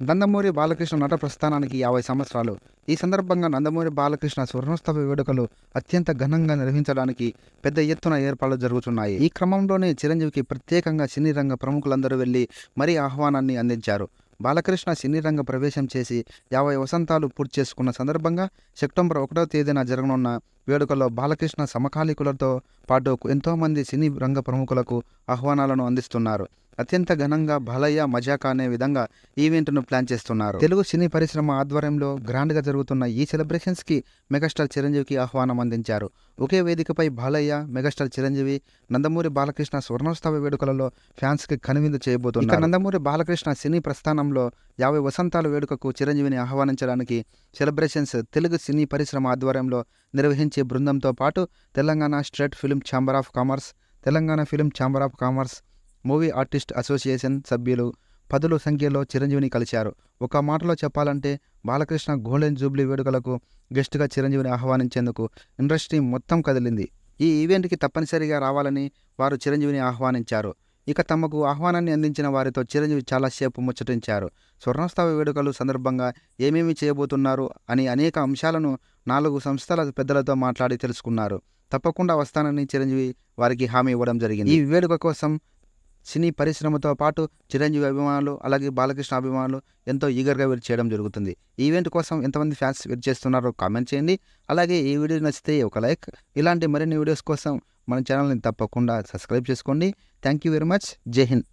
నందమూరి బాలకృష్ణ నట ప్రస్థానానికి యాభై సంవత్సరాలు. ఈ సందర్భంగా నందమూరి బాలకృష్ణ స్వర్ణోత్సవ వేడుకలు అత్యంత ఘనంగా నిర్వహించడానికి పెద్ద ఎత్తున ఏర్పాట్లు జరుగుతున్నాయి. ఈ క్రమంలోనే చిరంజీవికి ప్రత్యేకంగా సినీ రంగ ప్రముఖులందరూ వెళ్ళి మరీ ఆహ్వానాన్ని అందించారు. బాలకృష్ణ సినీ రంగ ప్రవేశం చేసి యాభై వసంతాలు పూర్తి చేసుకున్న సందర్భంగా సెప్టెంబర్ ఒకటో తేదీన జరగనున్న వేడుకల్లో బాలకృష్ణ సమకాలీకులతో పాటు ఎంతోమంది సినీ రంగ ప్రముఖులకు ఆహ్వానాలను అందిస్తున్నారు. అత్యంత ఘనంగా బాలయ్య మజాక అనే విధంగా ఈవెంట్ను ప్లాన్ చేస్తున్నారు. తెలుగు సినీ పరిశ్రమ ఆధ్వర్యంలో గ్రాండ్గా జరుగుతున్న ఈ సెలబ్రేషన్స్కి మెగాస్టార్ చిరంజీవికి ఆహ్వానం అందించారు. ఒకే వేదికపై బాలయ్య మెగాస్టార్ చిరంజీవి నందమూరి బాలకృష్ణ స్వర్ణోత్సవ వేడుకలలో ఫ్యాన్స్కి కనువిందు చేయబోతున్నారు. నందమూరి బాలకృష్ణ సినీ ప్రస్థానంలో యాభై వసంతాల వేడుకకు చిరంజీవిని ఆహ్వానించడానికి సెలబ్రేషన్స్ తెలుగు సినీ పరిశ్రమ ఆధ్వర్యంలో నిర్వహించే బృందంతో పాటు Telangana state film chamber of commerce Telangana film chamber of commerce movie artist association సభ్యులు పదుల సంఖ్యలో చిరంజీవిని కలిశారు. ఒక మాటలో చెప్పాలంటే బాలకృష్ణ గోల్డెన్ జూబ్లీ వేడుకలకు గెస్ట్గా చిరంజీవిని ఆహ్వానించేందుకు ఇండస్ట్రీ మొత్తం కదిలింది. ఈ ఈవెంట్కి తప్పనిసరిగా రావాలని వారు చిరంజీవిని ఆహ్వానించారు. ఇక తమకు ఆహ్వానాన్ని అందించిన వారితో చిరంజీవి చాలాసేపు ముచ్చటించారు. స్వర్ణోత్సవ వేడుకలు సందర్భంగా ఏమేమి చేయబోతున్నారు అని అనేక అంశాలను నాలుగు సంస్థల పెద్దలతో మాట్లాడి తెలుసుకున్నారు. తప్పకుండా వస్తానని చిరంజీవి వారికి హామీ ఇవ్వడం జరిగింది. ఈ వేడుక కోసం సినీ పరిశ్రమతో పాటు చిరంజీవి అభిమానులు అలాగే బాలకృష్ణ అభిమానులు ఎంతో ఈగర్గా వెయిట్ చేయడం జరుగుతుంది. ఈవెంట్ కోసం ఎంతమంది ఫ్యాన్స్ వెయిట్ చేస్తున్నారో కామెంట్ చేయండి. అలాగే ఈ వీడియో నచ్చితే ఒక లైక్. ఇలాంటి మరిన్ని వీడియోస్ కోసం మన ఛానల్ని తప్పకుండా సబ్స్క్రైబ్ చేసుకోండి. Thank you very much. జై హింద్.